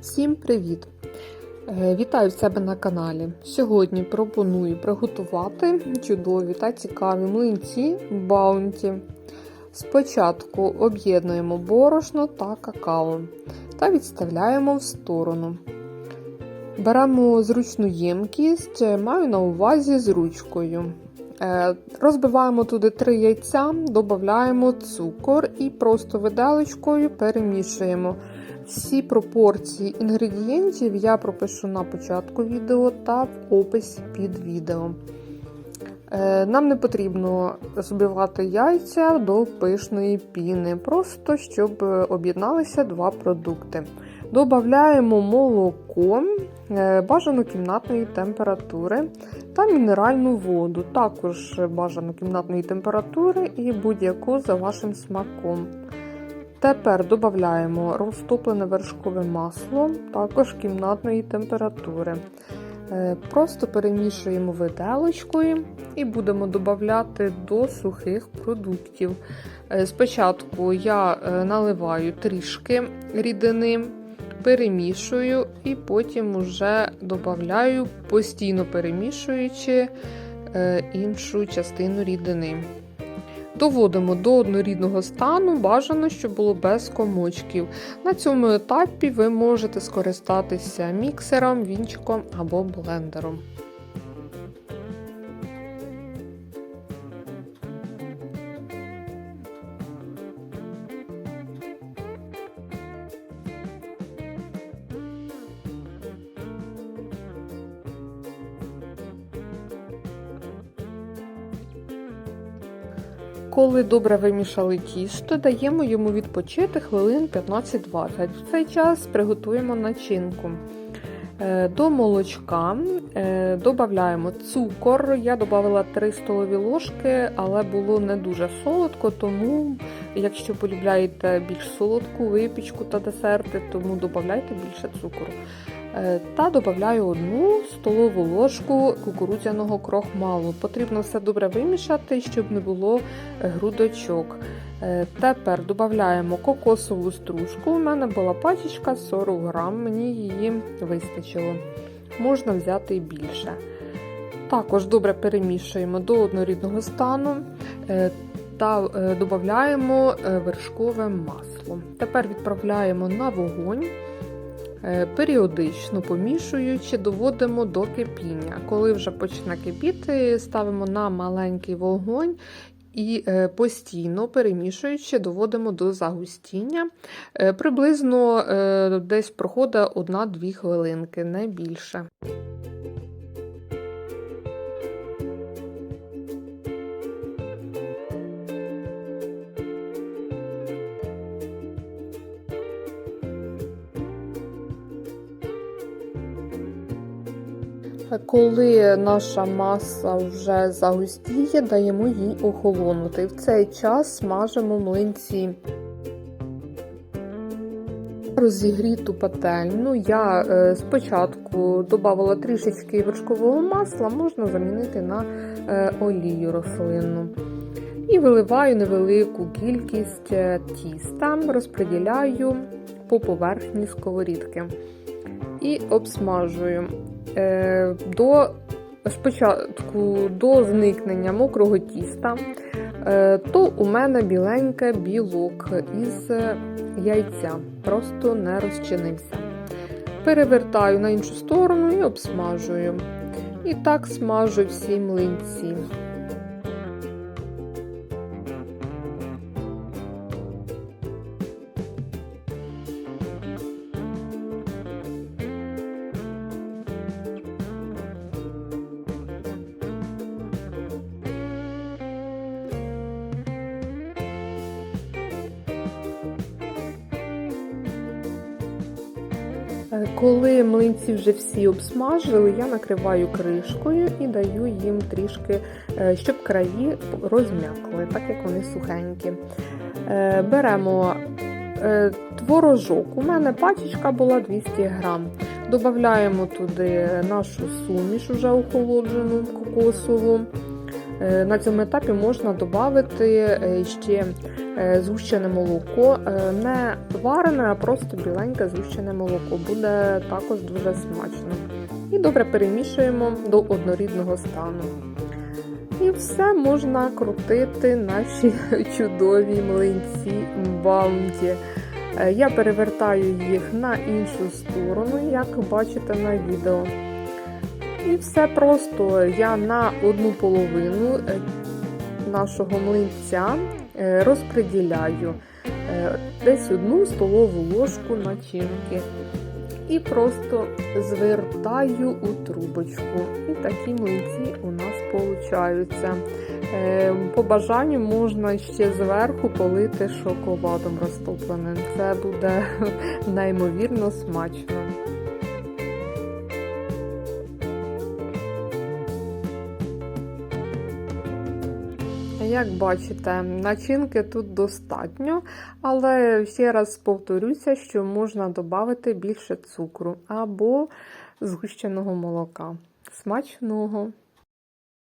Всім привіт! Е, Вітаю себе на каналі. Сьогодні пропоную приготувати чудові та цікаві млинці баунті. Спочатку об'єднуємо борошно та какао та відставляємо в сторону. Беремо зручну ємкість, маю на увазі з ручкою. Е, Розбиваємо туди 3 яйця, додаємо цукор і просто виделочкою перемішуємо. Всі пропорції інгредієнтів я пропишу на початку відео та в описі під відео. Е, Нам не потрібно збивати яйця до пишної піни, просто щоб об'єдналися два продукти. Додаємо молоко е, бажано кімнатної температури та мінеральну воду, також бажано кімнатної температури і будь-яку за вашим смаком. Тепер додаємо розтоплене вершкове масло, також кімнатної температури. Е, Просто перемішуємо виделочкою і будемо додати до сухих продуктів. Е, Спочатку я е, наливаю трішки рідини, перемішую і потім вже додаю, постійно перемішуючи іншу частину рідини. Доводимо до однорідного стану, бажано, щоб було без комочків. На цьому етапі ви можете скористатися міксером, вінчиком або блендером. Коли добре вимішали тісто, даємо йому відпочити хвилин 15-20. В цей час приготуємо начинку. Е, До молочка е, додаємо цукор. Я додала 3 столові ложки, але було не дуже солодко, тому, якщо полюбляєте більш солодку випічку та десерти, тому додавайте більше цукру. Е, Та додаю одну столову ложку кукурудзяного крохмалу. Потрібно все добре вимішати, щоб не було грудочок. Е, Тепер додаємо кокосову стружку. У мене була пачечка 40 грам, мені її вистачило. Можна взяти і більше. Також добре перемішуємо до однорідного стану е, та е, додаємо вершкове масло. Тепер відправляємо на вогонь. Е, Періодично помішуючи, доводимо до кипіння. Коли вже почне кипіти, ставимо на маленький вогонь і е, постійно перемішуючи, доводимо до загустіння. Е, Приблизно десь проходить 1-2 хвилинки, не більше. Коли наша маса вже загустіє, даємо їй охолонути. В цей час смажимо млинці. Розігріту пательню я е, спочатку додавала трішечки вершкового масла, можна замінити на е, олію рослинну. І виливаю невелику кількість е, тіста, розподіляю по поверхні сковорідки і обсмажую. Е, до спочатку до зникнення мокрого тіста, е, то у мене біленьке білок із яйця, просто не розчинився. Перевертаю на іншу сторону і обсмажую. І так смажу всі млинці. Коли млинці вже всі обсмажили, я накриваю кришкою і даю їм трішки, е, щоб краї розм'якли, так як вони сухенькі. Е, Беремо творожок. У мене пачечка була 200 грам. Додаємо туди нашу суміш, вже охолоджену кокосову. На цьому етапі можна додати ще е, згущене молоко, е, не варене, а просто біленьке згущене молоко. Буде також дуже смачно. І добре перемішуємо до однорідного стану. І все можна крутити наші чудові млинці баунті. Е, Я перевертаю їх на іншу сторону, як бачите на відео. І все просто я на одну половину е, нашого млинця е, розподіляю е, десь одну столову ложку начинки. І просто звертаю у трубочку. І такі млинці у нас получаються. Е, По бажанню можна ще зверху полити шоколадом розтопленим. Це буде неймовірно смачно. Як бачите, начинки тут достатньо, але ще раз повторюся, що можна додати більше цукру або згущеного молока. Смачного!